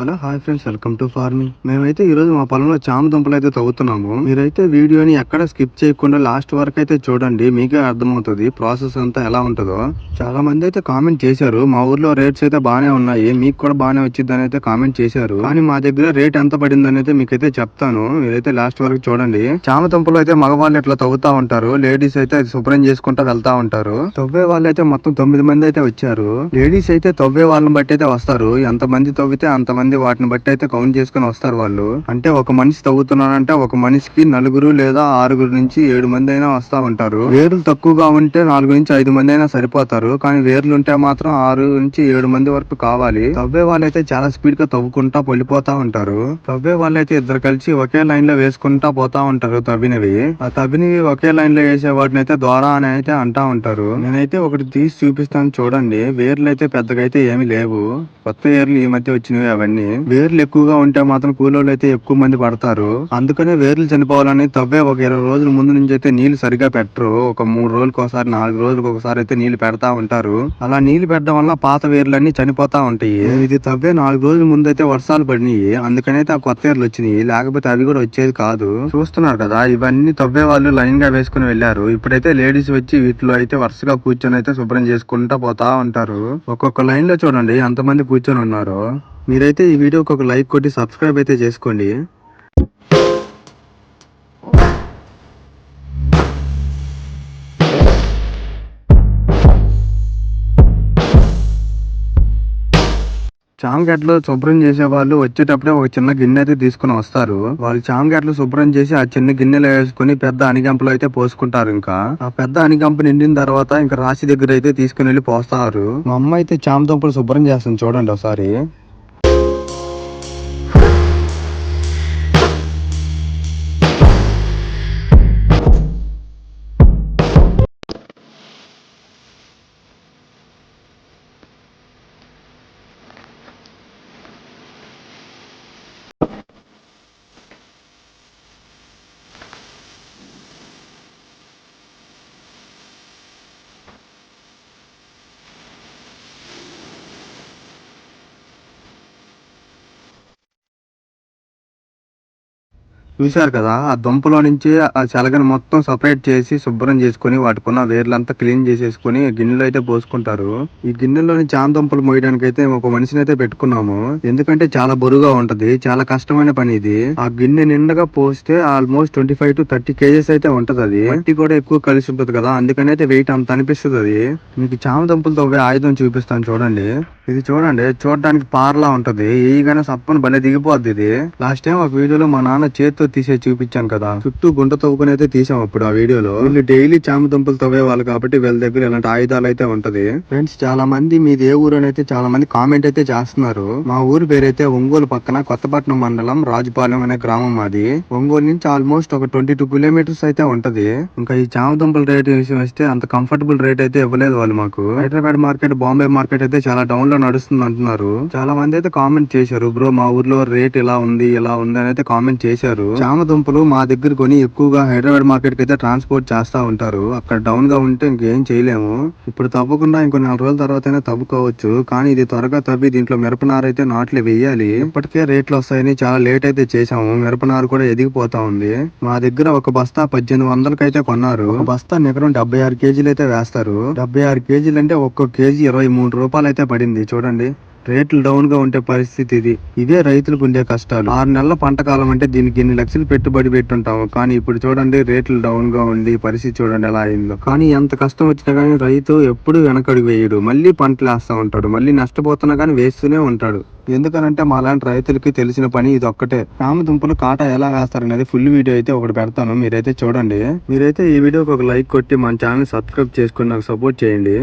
Hello hi friends welcome to farming. మేమైతే ఈ రోజు మా పొలంలో చామ దుంపలు అయితే తవ్వుతున్నాము. మీరైతే వీడియోని ఎక్కడ స్కిప్ చేయకుండా లాస్ట్ వరకు అయితే చూడండి మీకే అర్థమవుతుంది ప్రాసెస్ అంతా ఎలా ఉంటుందో. చాలా మంది అయితే కామెంట్ చేశారు మా ఊర్లో రేట్స్ అయితే బాగానే ఉన్నాయి మీకు కూడా బాగానే వచ్చిందని అయితే కామెంట్ చేశారు. కానీ మా దగ్గర రేట్ ఎంత పడిందని అయితే మీకైతే చెప్తాను మీరైతే లాస్ట్ వరకు చూడండి. చామ దుంపలు అయితే మగవాళ్ళు ఇట్లా తవ్వుతా ఉంటారు లేడీస్ అయితే శుభ్రం చేసుకుంటా వెళ్తా ఉంటారు. తవ్వే వాళ్ళు అయితే మొత్తం తొమ్మిది మంది అయితే వచ్చారు. లేడీస్ అయితే తవ్వే వాళ్ళని బట్టి అయితే వస్తారు ఎంత మంది తవ్వితే అంత మంది వాటిని బట్టి అయితే కౌంట్ చేసుకుని వస్తారు వాళ్ళు. అంటే ఒక మనిషి తవ్వుతున్నారంటే ఒక మనిషికి నలుగురు లేదా ఆరుగురు నుంచి ఏడు మంది అయినా వస్తా ఉంటారు. వేర్లు తక్కువగా ఉంటే నాలుగు నుంచి ఐదు మంది అయినా సరిపోతారు. కానీ వేర్లు ఉంటే మాత్రం ఆరు నుంచి ఏడు మంది వరకు కావాలి. తవ్వే వాళ్ళైతే చాలా స్పీడ్గా తవ్వుకుంటా వెళ్ళిపోతా ఉంటారు. తవ్వే వాళ్ళైతే ఇద్దరు కలిసి ఒకే లైన్లో వేసుకుంటా పోతా ఉంటారు తవ్వినవి. ఆ తవ్వినవి ఒకే లైన్లో వేసే వాటిని అయితే ద్వారా అని అయితే అంటా ఉంటారు. నేనైతే ఒకటి తీసి చూపిస్తాను చూడండి. వేర్లు అయితే పెద్దగా అయితే ఏమీ లేవు. కొత్త ఏర్లు ఈ మధ్య వచ్చినవి అవన్నీ. వేర్లు ఎక్కువగా ఉంటే మాత్రం కూలోళ్ళు అయితే ఎక్కువ మంది పడతారు. అందుకనే వేర్లు చనిపోవాలని తవ్వే ఒక ఇరవై రోజుల ముందు నుంచి అయితే నీళ్ళు సరిగా పెట్టరు. ఒక మూడు రోజులకు ఒకసారి నాలుగు రోజులకు ఒకసారి అయితే నీళ్ళు పెడతా ఉంటారు. అలా నీళ్ళు పెట్టడం వల్ల పాత వేర్లన్నీ చనిపోతా ఉంటాయి. ఇది తవ్వే నాలుగు రోజుల ముందు అయితే వర్షాలు పడినాయి. అందుకనైతే ఆ కొత్త వేర్లు వచ్చినాయి. లేకపోతే అవి కూడా వచ్చేది కాదు. చూస్తున్నారు కదా ఇవన్నీ తవ్వే వాళ్ళు లైన్గా వేసుకుని వెళ్ళారు. ఇప్పుడైతే లేడీస్ వచ్చి వీటిలో అయితే వరుసగా కూర్చొని అయితే శుభ్రం చేసుకుంటా పోతా ఉంటారు. ఒక్కొక్క లైన్లో చూడండి ఎంతమంది కూర్చొని ఉన్నారు. మీరైతే ఈ వీడియోకి ఒక లైక్ కొట్టి సబ్స్క్రైబ్ అయితే చేసుకోండి. చామగడ్డలు శుభ్రం చేసే వాళ్ళు వచ్చేటప్పుడే ఒక చిన్న గిన్నె అయితే తీసుకుని వస్తారు. వాళ్ళు చామగడ్డలు శుభ్రం చేసి ఆ చిన్న గిన్నెలో వేసుకుని పెద్ద అనిగంపలో అయితే పోసుకుంటారు ఇంకా. ఆ పెద్ద అనిగంప నిండిన తర్వాత ఇంకా రాశి దగ్గర అయితే తీసుకుని వెళ్ళి పోస్తారు. మా అమ్మ అయితే చామ దుంపలు శుభ్రం చేస్తుంది చూడండి ఒకసారి. చూశారు కదా ఆ దుంపలో నుంచి ఆ చెలగని మొత్తం సపరేట్ చేసి శుభ్రం చేసుకుని వాటికున్న వేర్లంతా క్లీన్ చేసేసుకుని గిన్నెలో అయితే పోసుకుంటారు. ఈ గిన్నెలోని చామ దుంపలు మోయడానికి అయితే ఒక మనిషిని అయితే పెట్టుకున్నాము. ఎందుకంటే చాలా బరువుగా ఉంటది చాలా కష్టమైన పని ఇది. ఆ గిన్నె నిండగా పోస్తే almost twenty five to thirty kgs అయితే ఉంటది అది మట్టి కూడా ఎక్కువ కలిసి ఉంటుంది కదా అందుకని అయితే వెయిట్ అంత అనిపిస్తుంది అది మీకు చామ దుంపలతో ఆయుధం చూపిస్తాను చూడండి. ఇది చూడండి చూడడానికి పార్లా ఉంటది. ఈగానే సప్పని బలే దిగిపోద్ది ఇది. లాస్ట్ టైం ఒక వీడియోలో మా నాన్న చేతితో తీసే చూపించాను కదా. చుట్టూ గుంట తవ్వుకుని అయితే తీసాం అప్పుడు ఆ వీడియోలో. వీళ్ళు డైలీ చామ దుంపలు తవ్వేవాళ్ళు కాబట్టి వీళ్ళ దగ్గర ఇలాంటి ఆయుధాలు అయితే ఉంటది. ఫ్రెండ్స్ చాలా మంది మీది ఏ ఊరు అయితే చాలా మంది కామెంట్ అయితే చేస్తున్నారు. మా ఊరు పేరైతే ఒంగోలు పక్కన కొత్తపట్నం మండలం రాజుపాలెం అనే గ్రామం అది ఒంగోలు నుంచి ఆల్మోస్ట్ ఒక ట్వంటీ టూ కిలోమీటర్స్ అయితే ఉంటది. ఇంకా ఈ చామ దుంపల రేట్ విషయం వస్తే అంత కంఫర్టబుల్ రేట్ అయితే ఇవ్వలేదు వాళ్ళు మాకు. హైదరాబాద్ మార్కెట్ బాంబే మార్కెట్ అయితే చాలా డౌన్లో నడుస్తుంది అంటున్నారు. చాలా మంది అయితే కామెంట్ చేశారు. బ్రో మా ఊర్లో రేట్ ఇలా ఉంది ఇలా ఉంది అని అయితే కామెంట్ చేశారు. చామ దుంపలు మా దగ్గర కొని ఎక్కువగా హైదరాబాద్ మార్కెట్కి అయితే ట్రాన్స్పోర్ట్ చేస్తా ఉంటారు. అక్కడ డౌన్గా ఉంటే ఇంకేం చేయలేము. ఇప్పుడు తవ్వకుండా ఇంకో నాలుగు రోజుల తర్వాత అయినా తవ్వుకోవచ్చు. కానీ ఇది త్వరగా తవ్వి దీంట్లో మిరపనారు అయితే నాట్లు వేయాలి. ఇప్పటికే రేట్లు వస్తాయని చాలా లేట్ అయితే చేసాము మిరపనారు కూడా ఎదిగిపోతా ఉంది. మా దగ్గర ఒక బస్తా పద్దెనిమిది వందలకి అయితే కొన్నారు బస్తా నికరం డెబ్బై ఆరు కేజీలు అయితే వేస్తారు. డెబ్బై ఆరు కేజీలు అంటే ఒక్కో కేజీ ఇరవై మూడు రూపాయలు అయితే పడింది. చూడండి. రేట్లు డౌన్గా ఉండే పరిస్థితి ఇది. ఇదే రైతులకు ఉండే కష్టాలు. ఆరు నెలల పంట కాలం అంటే దీనికి ఎన్ని లక్షలు పెట్టుబడి పెట్టుంటాము. కానీ ఇప్పుడు చూడండి రేట్లు డౌన్గా ఉంది పరిస్థితి చూడండి ఎలా అయిందో. కానీ ఎంత కష్టం వచ్చినా కానీ రైతు ఎప్పుడు వెనకడుగు వేయడు. మళ్ళీ పంటలు వేస్తూ ఉంటాడు. మళ్ళీ నష్టపోతున్నా కానీ వేస్తూనే ఉంటాడు. ఎందుకనంటే మా లాంటి రైతులకి తెలిసిన పని ఇది ఒక్కటే. రామ దుంపలు కాటా ఎలా వేస్తారనేది ఫుల్ వీడియో అయితే ఒకటి పెడతాను. మీరైతే చూడండి. మీరైతే ఈ వీడియోకి ఒక లైక్ కొట్టి మన ఛానల్ సబ్స్క్రైబ్ చేసుకుని నాకు సపోర్ట్ చేయండి.